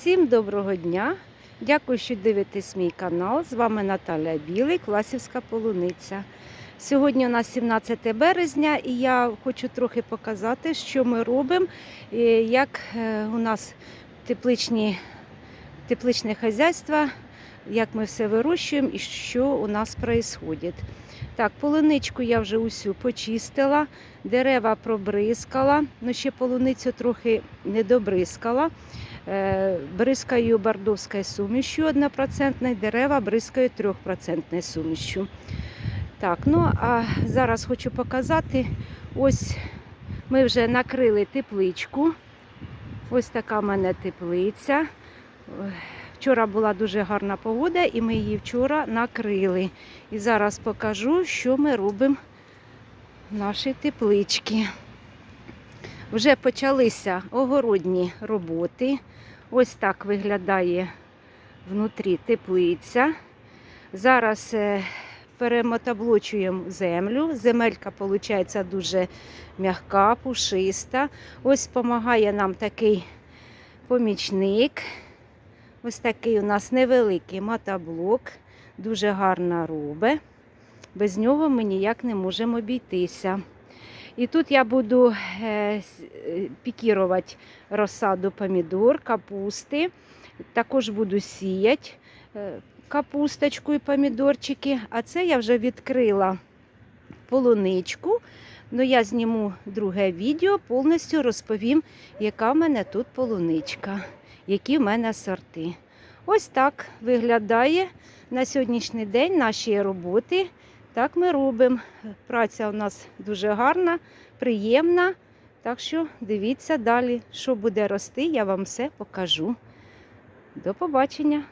Всім доброго дня! Дякую, що дивитесь мій канал. З вами Наталя Білий, Класівська полуниця. Сьогодні у нас 17 березня і я хочу трохи показати, що ми робимо, як е, у нас тепличні, тепличне хазяйство, як ми все вирощуємо і що у нас відбувається. Так, полуничку я вже усю почистила, дерева пробризкала, ну ще полуницю трохи не добризкала. Е, Бризкаю бордовською сумішю 1%, дерева бризкаю 3% сумішю. Так, ну а зараз хочу показати. Ось ми вже накрили тепличку. Ось така в мене теплиця. Вчора була дуже гарна погода, і ми її вчора накрили. І зараз покажу, що ми робимо в нашій тепличці. Вже почалися огородні роботи. Ось так виглядає внутрі теплиця. Зараз е, перемотаблочуємо землю. Земелька виходить дуже м'яка, пушиста. Ось допомагає нам такий помічник. Ось такий у нас невеликий мотоблок, дуже гарна робить. Без нього ми ніяк не можемо обійтися. І тут я буду е, е, пікірувати розсаду помідор, капусти. Також буду сіяти е, капусточку і помідорчики. А це я вже відкрила полуничку. Ну, я зніму друге відео, повністю розповім, яка в мене тут полуничка, які в мене сорти. Ось так виглядає на сьогоднішній день наші роботи. Так ми робимо. Праця у нас дуже гарна, приємна. Так що дивіться далі, що буде рости, я вам все покажу. До побачення!